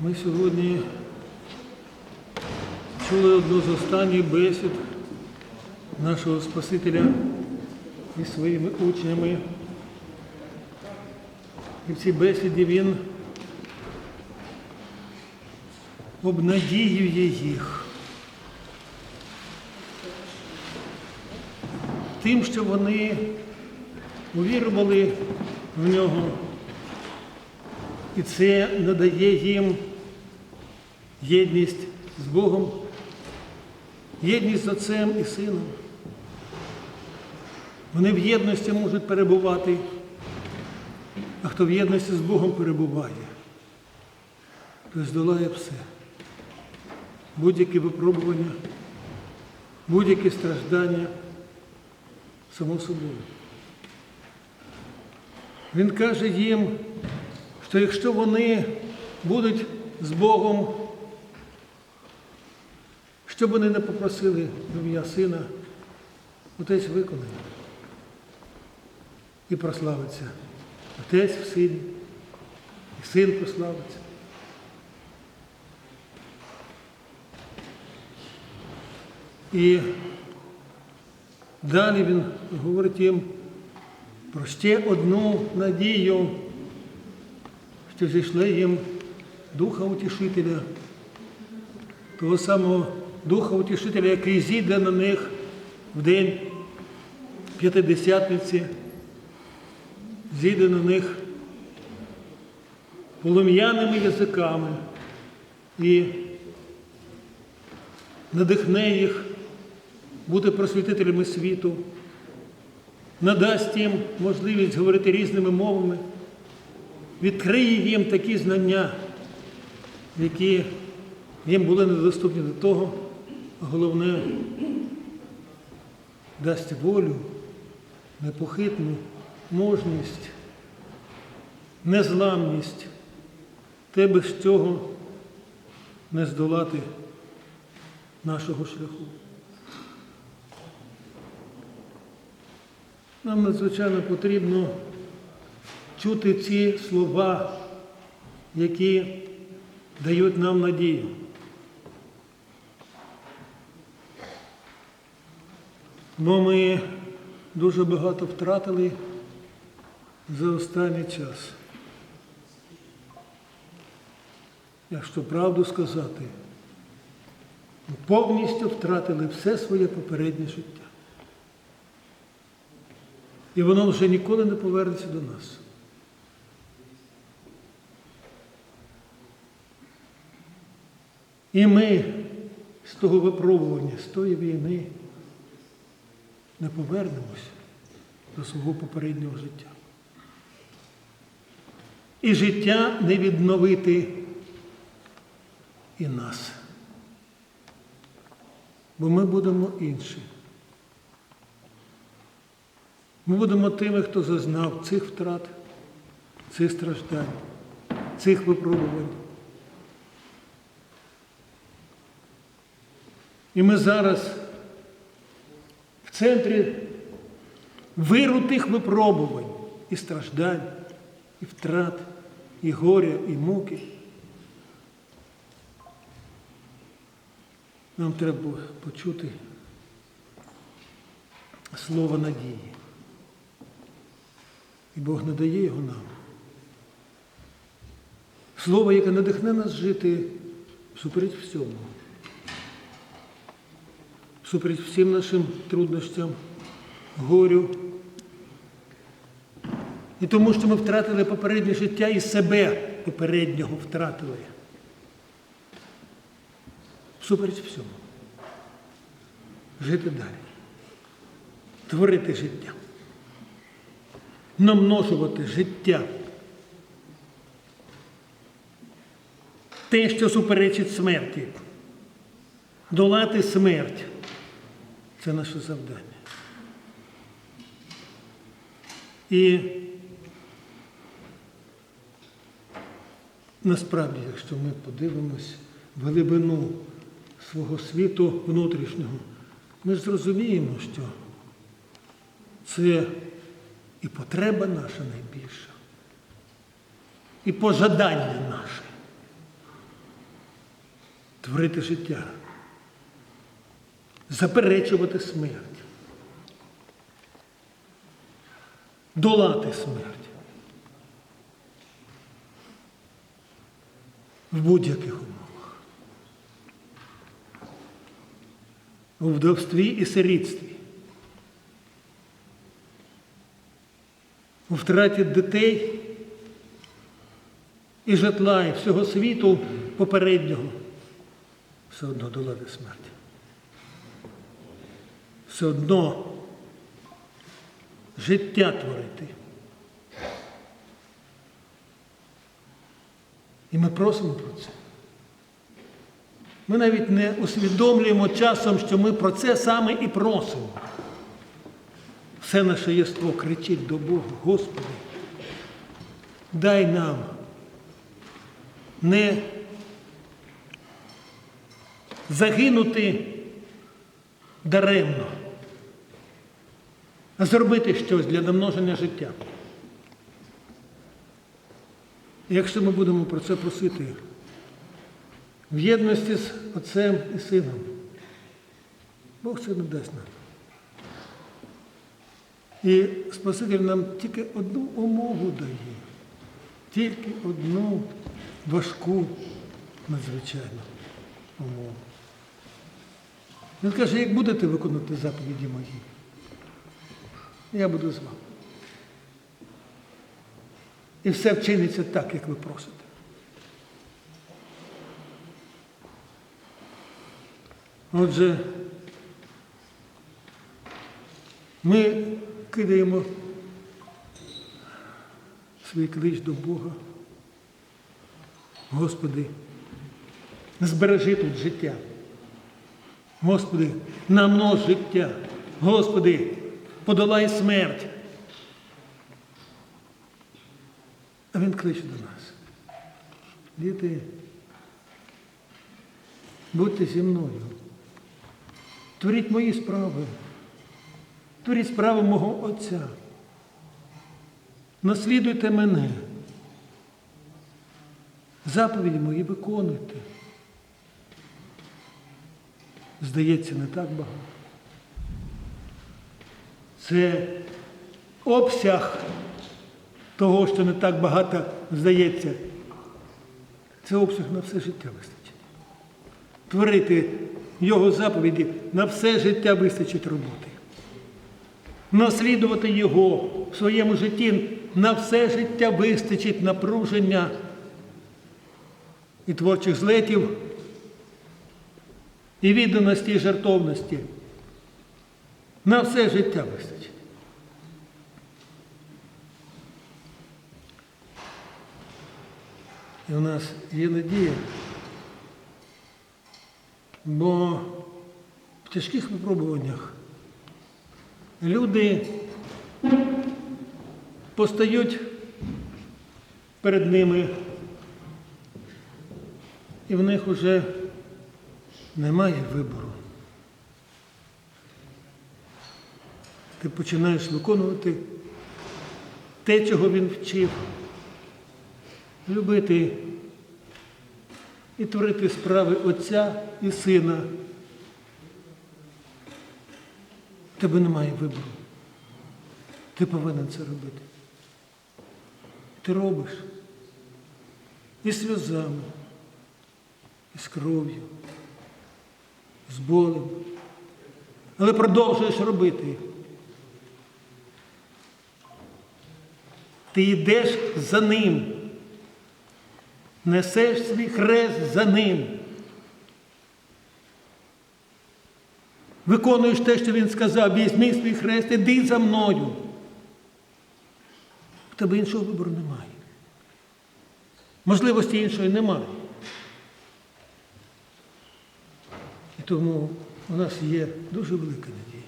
Ми сьогодні чули одну з останніх бесід нашого Спасителя із своїми учнями. І в цій бесіді він обнадіює їх тим, що вони увірували в нього. І це надає їм єдність з Богом, єдність з Отцем і Сином. Вони в єдності можуть перебувати, а хто в єдності з Богом перебуває, той здолає все. Будь-які випробування, будь-які страждання, само собою. Він каже їм, що якщо вони будуть з Богом, що б вони не попросили в ім'я Сина, Отець виконає і прославиться. Отець в сині, і син прославиться. І далі він говорить їм про ще одну надію, що зійшли їм Духа Утішителя, того самого Духа Утішителя, який зійде на них в день П'ятидесятниці, зійде на них полум'яними язиками і надихне їх бути просвітителями світу, надасть їм можливість говорити різними мовами, відкриє їм такі знання, які їм були недоступні до того, а головне дасть волю, непохитну мужність, незламність, те, без чого не здолати нашого шляху. Нам надзвичайно потрібно чути ці слова, які дають нам надію. Бо ми дуже багато втратили за останній час. Якщо правду сказати, ми повністю втратили все своє попереднє життя. І воно вже ніколи не повернеться до нас. І ми з того випробування, з тої війни не повернемось до свого попереднього життя. І життя не відновити і нас. Бо ми будемо інші. Ми будемо тими, хто зазнав цих втрат, цих страждань, цих випробувань. І ми зараз в центрі виру тих випробувань і страждань, і втрат, і горя, і муки. Нам треба почути слово надії. І Бог надає його нам. Слово, яке надихне нас жити всупереч всьому. Всупереч всім нашим труднощам, горю. І тому, що ми втратили попереднє життя і себе попереднього втратили. Всупереч всьому. Жити далі. Творити життя намножувати життя. Те, що суперечить смерті. Долати смерть це наше завдання. І насправді, якщо ми подивимось в глибину свого світу внутрішнього, ми зрозуміємо, що це і потреба наша найбільша, і пожадання наше. творити життя, заперечувати смерть, долати смерть. В будь-яких умовах, у вдовстві і сирітстві, у втраті дітей і житла, і всього світу попереднього. Все одно долати смерть. Все одно життя творити. І ми просимо про це. Ми навіть не усвідомлюємо часом, що ми про це саме і просимо. Все наше єство кричить до Бога, Господи, дай нам не загинути даремно, зробити щось для намноження життя. Якщо ми будемо про це просити в єдності з Отцем і Сином, Бог це не дасть нам. І Спаситель нам тільки одну умову дає, тільки одну важку, надзвичайну умову. Він каже, як будете виконувати заповіді мої, я буду з вами. І все вчиниться так, як ви просите. Отже, ми кидаємо свій клич до Бога. Господи, збережи тут життя. Господи, намнож життя. Господи, подолай смерть. А він кличе до нас. Діти, будьте зі мною. Творіть мої справи. Творіть справи мого Отця. Наслідуйте мене. Заповіді мої виконуйте. Здається, не так багато. Це обсяг того, що не так багато здається. Це обсяг на все життя вистачить. Творити його заповіді на все життя вистачить роботи. Наслідувати його в своєму житті на все життя вистачить напруження і творчих злетів, і відданості, і жертовності. На все життя вистачить. І у нас є надія, бо в тяжких випробуваннях люди постають перед ними, і в них вже немає вибору. Ти починаєш виконувати те, чого він вчив, любити і творити справи Отця і Сина. Тебе немає вибору. Ти повинен це робити. Ти робиш і сльозами, і з кров'ю, з болем, але продовжуєш робити. Ти йдеш за ним, несеш свій хрест за ним. Виконуєш те, що він сказав, візьми свій хрест, іди за мною. В тебе іншого вибору немає. Можливості іншої немає. І тому у нас є дуже велика надія.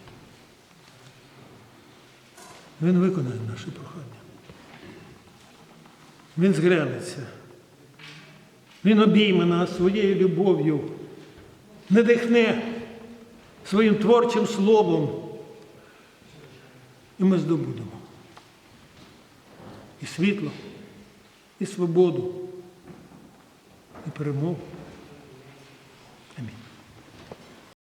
Він виконає наше прохання. Він зглянеться. Він обійме нас своєю любов'ю, надихне своїм творчим словом. І ми здобудемо і світло, і свободу, і перемогу.